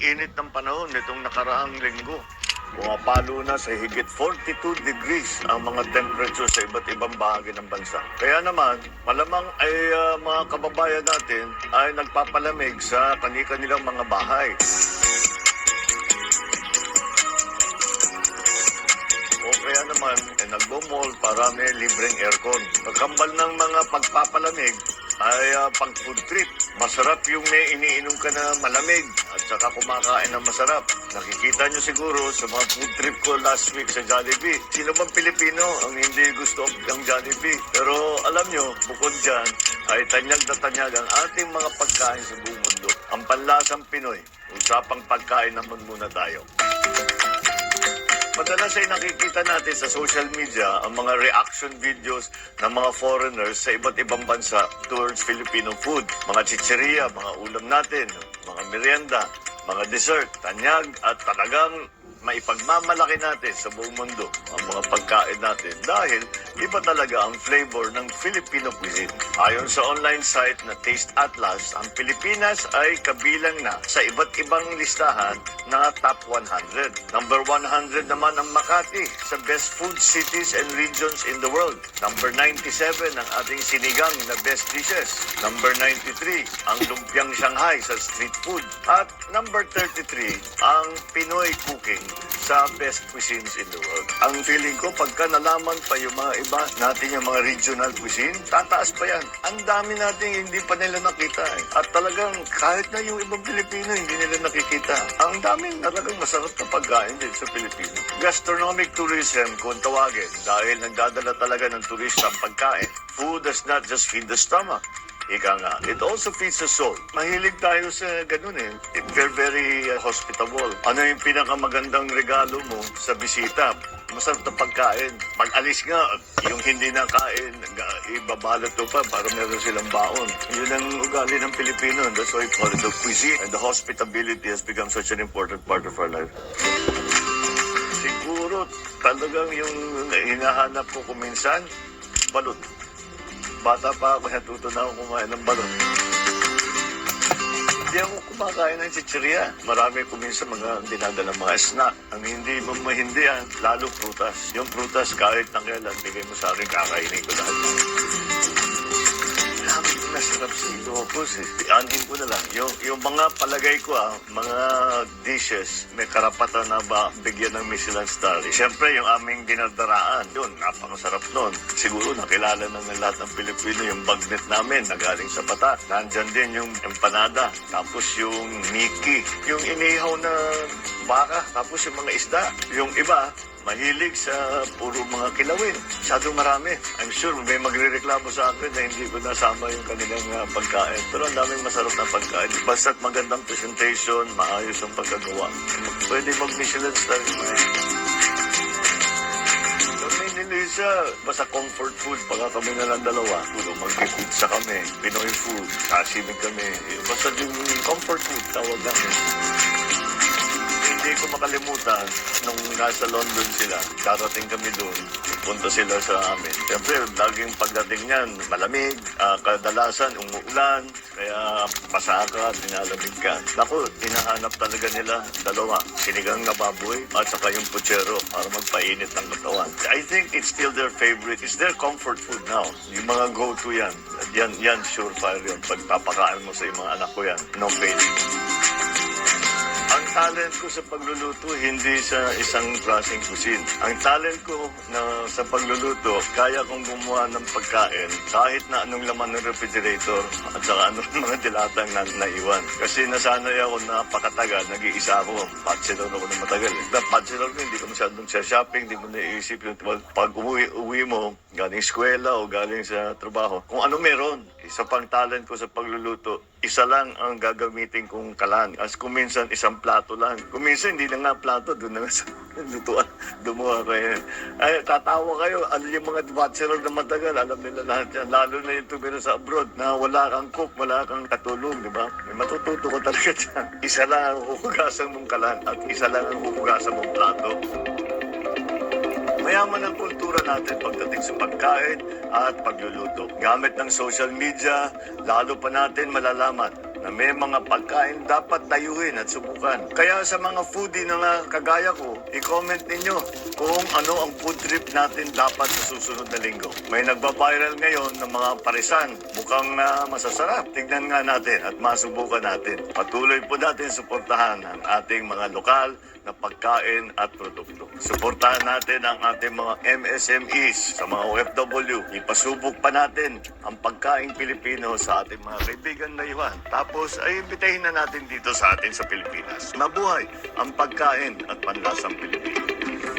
init ng panahon nitong nakaraang linggo. Pumapalo na sa higit 42 degrees ang mga temperature sa iba't ibang bahagi ng bansa. Kaya naman, malamang ay ah, mga kababayan natin ay nagpapalamig sa kani-kanilang mga bahay. O kaya naman, eh, nagbo-mall para may libreng aircon. Pagkambal ng mga pagpapalamig ay ah, pag food trip. Masarap yung may iniinom ka na malamig at saka kumakain ng masarap. Nakikita nyo siguro sa mga food trip ko last week sa Jollibee. Sino bang Pilipino ang hindi gusto ng Jollibee? Pero alam nyo, bukod dyan, ay tanyag na tanyag ang ating mga pagkain sa buong mundo. Ang panlasang Pinoy. Usapang pagkain naman muna tayo. Madalas ay nakikita natin sa social media ang mga reaction videos ng mga foreigners sa iba't ibang bansa towards Filipino food. Mga chicheria, mga ulam natin, mga merienda, mga dessert, tanyag at talagang maipagmamalaki natin sa buong mundo ang mga pagkain natin dahil iba talaga ang flavor ng Filipino cuisine. Ayon sa online site na Taste Atlas, ang Pilipinas ay kabilang na sa iba't ibang listahan na top 100. Number 100 naman ang Makati sa best food cities and regions in the world. Number 97 ang ating sinigang na best dishes. Number 93 ang lumpiang Shanghai sa street food. At number 33 ang Pinoy cooking sa best cuisines in the world. Ang feeling ko, pagka nalaman pa yung mga iba natin yung mga regional cuisine, tataas pa yan. Ang dami natin hindi pa nila nakita. Eh. At talagang kahit na yung ibang Pilipino, hindi nila nakikita. Ang daming talagang masarap na pagkain din sa Pilipino. Gastronomic tourism kung tawagin dahil nagdadala talaga ng turista ang pagkain. Food does not just feed the stomach. Ika nga, it also feeds the soul. Mahilig tayo sa ganun eh. We're very uh, hospitable. Ano yung pinakamagandang regalo mo sa bisita? Masarap na pagkain. Pag alis nga, yung hindi na kain, ibabalot pa para meron silang baon. Yun ang ugali ng Pilipino. That's why we the cuisine. And the hospitality has become such an important part of our life. Siguro talagang yung hinahanap ko kuminsan, balot. Bata pa ako, natuto na ako kumain ng balot. Hindi ako kumakain ng chichirya. Marami ko minsan mga dinadala mga snack. Ang hindi mo mahindihan, lalo prutas. Yung prutas kahit na kailan, bigay mo sa akin, kakainin ko lahat. Ilocos eh. Andin ko na lang. Yung, yung mga palagay ko ah, mga dishes, may karapatan na ba bigyan ng Michelin star. Siyempre, yung aming dinadaraan, yun, napakasarap nun. Siguro nakilala na ng lahat ng Pilipino yung bagnet namin na galing sa bata. Nandyan din yung empanada, tapos yung miki, yung inihaw na baka, tapos yung mga isda. Yung iba, mahilig sa puro mga kilawin. Masyadong marami. I'm sure may magrereklamo sa akin na hindi ko nasama yung kanilang uh, pagkain. Pero ang daming masarap na pagkain. Basta't magandang presentation, maayos ang pagkagawa. Pwede mag-Michelin star. Ni Lisa, basta comfort food, pagka kami na lang dalawa, pulo, mag-pizza kami, Pinoy food, sashimi kami, basta yung comfort food, tawag namin ko makalimutan nung nasa London sila, darating kami doon, punta sila sa amin. Siyempre, laging pagdating niyan, malamig, ah, kadalasan umuulan, kaya basa ka, tinalamig ka. Naku, hinahanap talaga nila dalawa, sinigang na baboy at saka yung puchero para magpainit ng katawan. I think it's still their favorite. It's their comfort food now. Yung mga go-to yan. Yan, yan surefire yun. Pagpapakain mo sa mga anak ko yan. No fail. Talent ko sa pagluluto, hindi sa isang klaseng cuisine. Ang talent ko na sa pagluluto, kaya kong gumawa ng pagkain kahit na anong laman ng refrigerator at saka anong mga dilatang na naiwan. Kasi nasanay ako napakatagal, nag-iisa ako. Bachelor ako na matagal. Eh. Na bachelor ko, hindi ka masyadong sa shopping, hindi mo naiisip yung pag, umuwi, uwi mo, galing eskwela o galing sa trabaho, kung ano meron. Isa pang talent ko sa pagluluto, isa lang ang gagamitin kong kalan. As kung isang plato lang. Kung hindi na nga plato, doon na nga sa lutuan. Dumuha kayo. Ay, tatawa kayo. Ano yung mga bachelor na matagal, alam nila lahat yan. Lalo na yung tumira sa abroad, na wala kang cook, wala kang katulong, di ba? Matututo ko talaga dyan. Isa lang ang huhugasan mong kalan at isa lang ang huhugasan mong plato. Mayaman ang kultura natin pagdating sa pagkain at pagluluto. Gamit ng social media, lalo pa natin malalaman na may mga pagkain dapat dayuhin at subukan. Kaya sa mga foodie na nga kagaya ko, i-comment ninyo kung ano ang food trip natin dapat sa susunod na linggo. May nagba-viral ngayon ng mga parisan. Mukhang ah, masasarap. Tignan nga natin at masubukan natin. Patuloy po natin suportahan ang ating mga lokal na pagkain at produkto. Suportahan natin ang ating mga MSMEs sa mga OFW. Ipasubok pa natin ang pagkain Pilipino sa ating mga kaibigan na iwan. Tapos ay imbitahin na natin dito sa atin sa Pilipinas. Mabuhay ang pagkain at panlasang Pilipino.